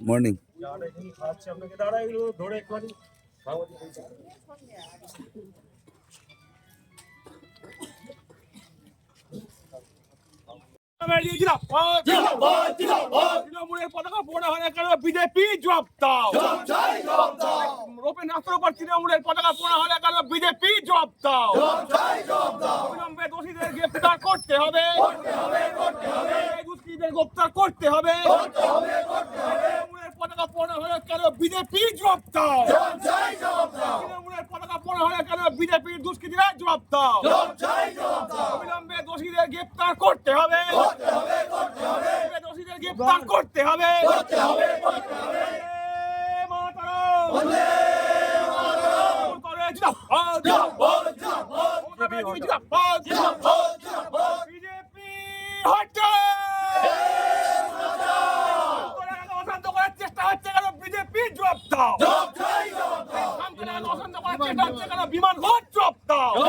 Morning. তৃণমূলের পতাকা পোড়া হয় না কেন বিজেপি জবাব দাও। রোপে নাস্তার উপর তৃণমূলের পতাকা পোড়া হয় না কেন বিজেপি জবাব দাও। অবিলম্বে দোষীদের গ্রেফতার করতে হবে। দুষ্কৃতীদের গ্রেফতার করতে হবে। তৃণমূলের পতাকা পোড়া হয় কেন বিজেপি জবাব দাও? তৃণমূলের পতাকা পোড়া হয় কেন বিজেপির দুষ্কৃতীরা জবাব দাও? অবিলম্বে দোষীদের গ্রেফতার করতে হবে। দোষীদের গ্রেফতার করতে হবে। জিন্দাবাদ। ব্যানার্জি জিন্দাবাদ। বিজেপি হটাও। আন্দোলন অশান্ত করার চেষ্টা হচ্ছে কেন বিজেপি জবাব দাও আন্দোলন অশান্ত করার চেষ্টা হচ্ছে কেন বিমান ঘর জবাব দাও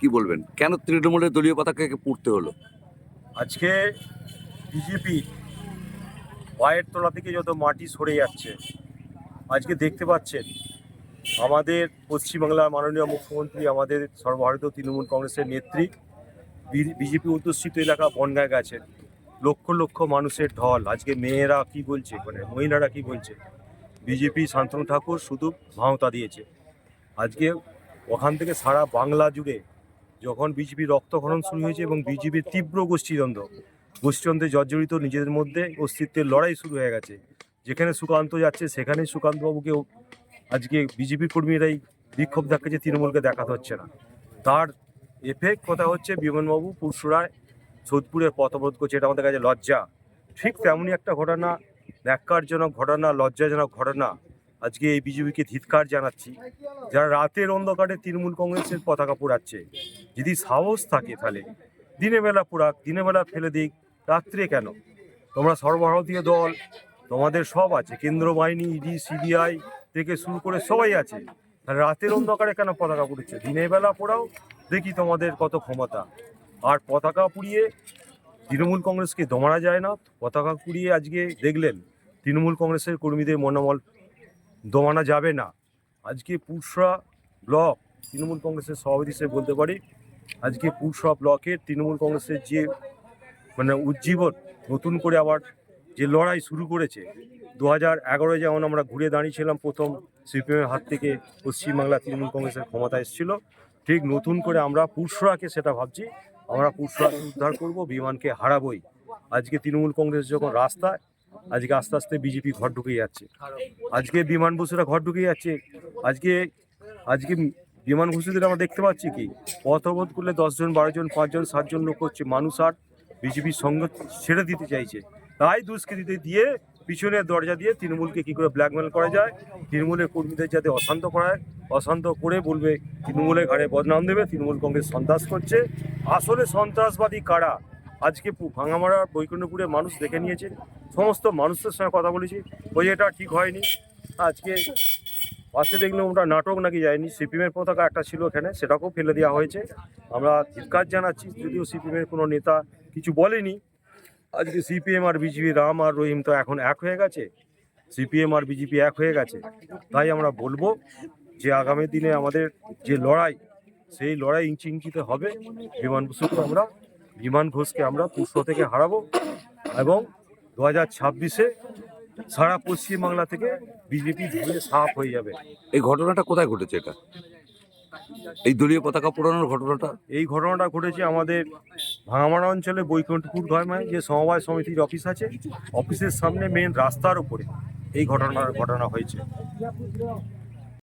কি বলবেন? কেন তৃণমূলের দলীয় পতাকাকে পুড়তে হলো? আজকে বিজেপি পায়ের তলা থেকে যত মাটি সরে যাচ্ছে, আজকে দেখতে পাচ্ছেন, আমাদের পশ্চিমবাংলার মাননীয় মুখ্যমন্ত্রী, আমাদের সর্বভারতীয় তৃণমূল কংগ্রেসের নেত্রী বিজেপি অধ্যুষিত এলাকা বনগায় গেছেন। লক্ষ লক্ষ মানুষের ঢল। আজকে মেয়েরা কি বলছে? মানে মহিলারা কি বলছে? বিজেপি শান্তনু ঠাকুর শুধু ভাওতা দিয়েছে। আজকে ওখান থেকে সারা বাংলা জুড়ে যখন বিজেপি রক্তক্ষরণ শুরু হয়েছে এবং বিজেপির তীব্র গোষ্ঠীদ্বন্দ্ব গোষ্ঠীদ্বন্দ্বে জর্জরিত নিজেদের মধ্যে অস্তিত্বের লড়াই শুরু হয়ে গেছে। যেখানে সুকান্ত যাচ্ছে সেখানে সুকান্তবাবুকেও আজকে বিজেপির কর্মীরাই বিক্ষোভ দেখাচ্ছে, তৃণমূলকে দেখাতে হচ্ছে না। তার এফেক্ট কথা হচ্ছে বিমানবাবু পুরসুরায় সোদপুরের পথ অবরোধ করছে, এটা আমাদের কাছে লজ্জা। ঠিক তেমনই একটা ঘটনা, ন্যাক্কারজনক ঘটনা, লজ্জাজনক ঘটনা, আজকে এই বিজেপিকে ধিৎকার জানাচ্ছি, যারা রাতের অন্ধকারে তৃণমূল কংগ্রেসের পতাকা পোড়াচ্ছে। যদি সাহস থাকে তাহলে, দিনের বেলা পোড়াক, দিনের বেলা ফেলে দিক, রাত্রে কেন? তোমরা সর্বভারতীয় দল, তোমাদের সব আছে, কেন্দ্র বাহিনী ইডি সিবিআই থেকে শুরু করে সবাই আছে। তাহলে রাতের অন্ধকারে কেন পতাকা পুড়ছে? দিনের বেলা পোড়াও, দেখি তোমাদের কত ক্ষমতা। আর পতাকা পুড়িয়ে তৃণমূল কংগ্রেসকে দমানো যায় না? পতাকা পুড়িয়ে আজকে দেখলেন, তৃণমূল কংগ্রেসের কর্মীদের মনোবল দমানো যাবে না। আজকে পুরসরা ব্লক তৃণমূল কংগ্রেসের সভাপতি হিসেবে বলতে পারি আজকে পুরসরা ব্লকের তৃণমূল কংগ্রেসের যে মানে উজ্জীবন, নতুন করে আবার যে লড়াই শুরু করেছে, দু হাজার এগারোয় যেমন আমরা ঘুরে দাঁড়িয়েছিলাম প্রথম সিপিএমের হাত থেকে পশ্চিমবাংলা তৃণমূল কংগ্রেসের ক্ষমতা এসেছিল, ঠিক নতুন করে আমরা পুরসরাকে সেটা ভাবছি, আমরা পুরসরাকে উদ্ধার করব, বিমানকে হারাবই। আজকে তৃণমূল কংগ্রেস যখন রাস্তায়, আজকে আস্তে আস্তে বিজেপি ঘর ঢুকে যাচ্ছে। আজকে বিমান বসুরা ঘর ঢুকে যাচ্ছে। আজকে আজকে বিমান ঘুষিদের আমরা দেখতে পাচ্ছি কি? পথ অবরোধ করলে দশজন বারোজন পাঁচজন সাতজন লোক হচ্ছে মানুষ আর বিজেপির সঙ্গে ছেড়ে দিতে চাইছে। তাই দুষ্কৃতীদের দিয়ে পিছনের দরজা দিয়ে তৃণমূলকে কী করে ব্ল্যাকমেল করা যায়? তৃণমূলের কর্মীদের যাতে অশান্ত করায়, অশান্ত করে বলবে, তৃণমূলের ঘাড়ে বদনাম দেবে, তৃণমূল কংগ্রেস সন্ত্রাস করছে। আসলে সন্ত্রাসবাদী কারা? আজকে ভাঙামারা, বৈকুণ্ঠপুরে মানুষ দেখে নিয়েছে, সমস্ত মানুষের সঙ্গে কথা বলেছি। ওই এটা ঠিক হয়নি। আজকে পাশে দেখলাম ওটা নাটক নাকি যায়নি। সিপিএমের পতাকা একটা ছিল এখানে, সেটাকেও ফেলে দেওয়া হয়েছে। আমরা ধিক্কার জানাচ্ছি, যদিও সিপিএমের কোনো নেতা কিছু বলেনি। আজকে সিপিএম আর বিজেপি, রাম আর রহিম তো এখন এক হয়ে গেছে, সিপিএম আর বিজেপি এক হয়ে গেছে, তাই আমরা বলব যে আগামী দিনে আমাদের যে লড়াই, সেই লড়াই ইঞ্চি ইঞ্চিতে হবে। বিমান বসুকে আমরা, বিমান ঘোষকে আমরা পুষ্প থেকে হারাবো এবং দু হাজার ছাব্বিশে সারা পশ্চিমবাংলা থেকে বিজেপি ধুয়ে সাফ হয়ে যাবে। এই ঘটনাটা কোথায় ঘটেছে এটা? এই দলীয় পতাকা পোড়ানোর ঘটনাটা? এই ঘটনাটা ঘটেছে আমাদের ভাঙামারা অঞ্চলে বৈকুণ্ঠপুর গ্রামে যে সমবায় সমিতির অফিস আছে। অফিসের সামনে মেন রাস্তার উপরে এই ঘটনার ঘটনা হয়েছে।